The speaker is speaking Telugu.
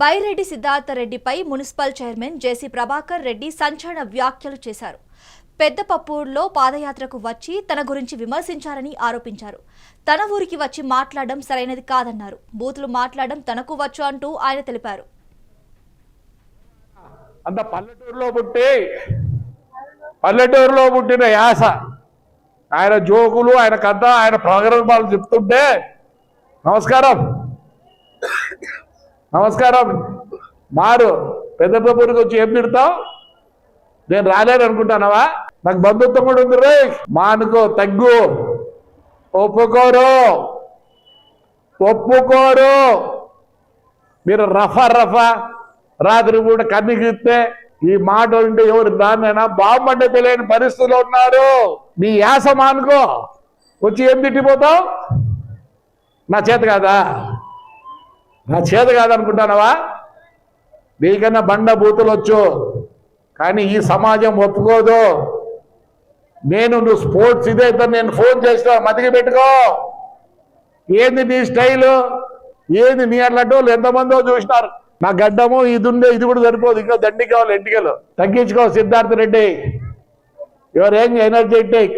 బైరెడ్డి సిద్ధార్థ రెడ్డిపై municipal chairman JC Prabhakar Reddy సంచలన వ్యాఖ్యలు చేశారు. పెద్దపప్పూరులో పాదయాత్రకు వచ్చి తన గురించి విమర్శించారని ఆరోపించారు. తన ఊరికి వచ్చి మాట్లాడడం సరైనది కాదన్నారు. బూతులు మాట్లాడడం తనకు వచ్చు అంటూ ఆయన తెలిపారు. అంత పల్లెటూరులో పుట్టి పల్లెటూరులో పుట్టిన యాస ఆయన జోకులు ఆయన కథ ఆయన ప్రగల్భాలు చెప్తుంటే నమస్కారం. నమస్కారం. మారు. పెద్ద పెద్దూరికి వచ్చి ఏం తిడతావు? నేను రాలేను అనుకుంటానవా? నాకు బంధుత్వం కూడా ఉంది రే మానుకో తగ్గు. ఒప్పుకోరు. ఒప్పుకోరు. మీరు రఫా రఫా. రాత్రి పూట కన్ను ఈ మాట ఉంటే ఎవరు దాన్నైనా? బాగుంటే తెలియని పరిస్థితుల్లో ఉన్నారు. నీ యాస మానుకో. వచ్చి ఏం తిట్టిపోతావు? నా చేత కాదా? నా చేత కాదనుకుంటానవా? నీకన్నా బండ బూతులు వచ్చు కానీ ఈ సమాజం ఒప్పుకోదు. నేను నువ్వు స్పోర్ట్స్ ఇదే నేను ఫోన్ చేసిన మతికి పెట్టుకో. ఏంది నీ స్టైలు? ఏంది నీ అట్లాంటి వాళ్ళు ఎంతమందో చూసినారు. నా గడ్డము ఇది ఉండే ఇది కూడా సరిపోదు. ఇంకా దండి కావాలి ఎంటికలు. తగ్గించుకో Siddhartha Reddy. Your young energetic